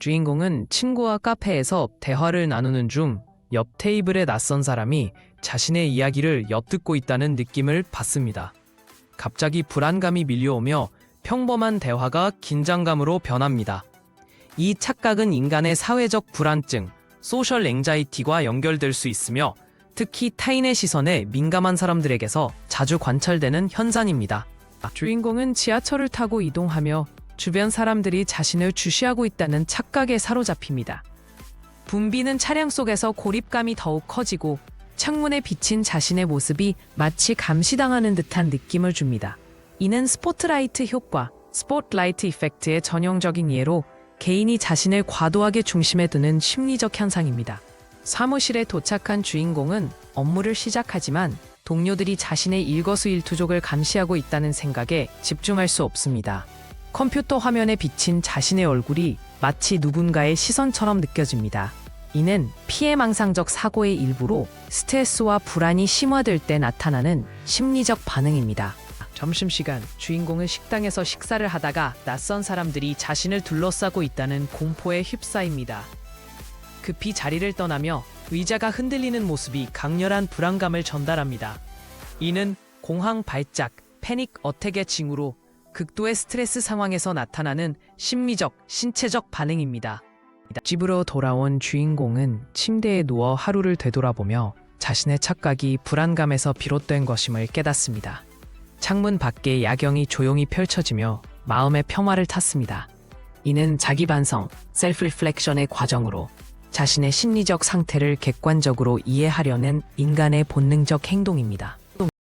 주인공은 친구와 카페에서 대화를 나누는 중 옆 테이블의 낯선 사람이 자신의 이야기를 엿듣고 있다는 느낌을 받습니다. 갑자기 불안감이 밀려오며 평범한 대화가 긴장감으로 변합니다. 이 착각은 인간의 사회적 불안증, 소셜 앵자이티와 연결될 수 있으며 특히 타인의 시선에 민감한 사람들에게서 자주 관찰되는 현상입니다. 주인공은 지하철을 타고 이동하며 주변 사람들이 자신을 주시하고 있다는 착각에 사로잡힙니다. 붐비는 차량 속에서 고립감이 더욱 커지고 창문에 비친 자신의 모습이 마치 감시당하는 듯한 느낌을 줍니다. 이는 스포트라이트 효과, 스포트라이트 이펙트의 전형적인 예로 개인이 자신을 과도하게 중심에 두는 심리적 현상입니다. 사무실에 도착한 주인공은 업무를 시작하지만 동료들이 자신의 일거수일투족을 감시하고 있다는 생각에 집중할 수 없습니다. 컴퓨터 화면에 비친 자신의 얼굴이 마치 누군가의 시선처럼 느껴집니다. 이는 피해망상적 사고의 일부로 스트레스와 불안이 심화될 때 나타나는 심리적 반응입니다. 점심시간 주인공은 식당에서 식사를 하다가 낯선 사람들이 자신을 둘러싸고 있다는 공포에 휩싸입니다. 급히 자리를 떠나며 의자가 흔들리는 모습이 강렬한 불안감을 전달합니다. 이는 공황 발작, 패닉 어택의 징후로 극도의 스트레스 상황에서 나타나는 심리적, 신체적 반응입니다. 집으로 돌아온 주인공은 침대에 누워 하루를 되돌아보며 자신의 착각이 불안감에서 비롯된 것임을 깨닫습니다. 창문 밖에 야경이 조용히 펼쳐지며 마음의 평화를 탔습니다. 이는 자기 반성, 셀프 리플렉션의 과정으로 자신의 심리적 상태를 객관적으로 이해하려는 인간의 본능적 행동입니다.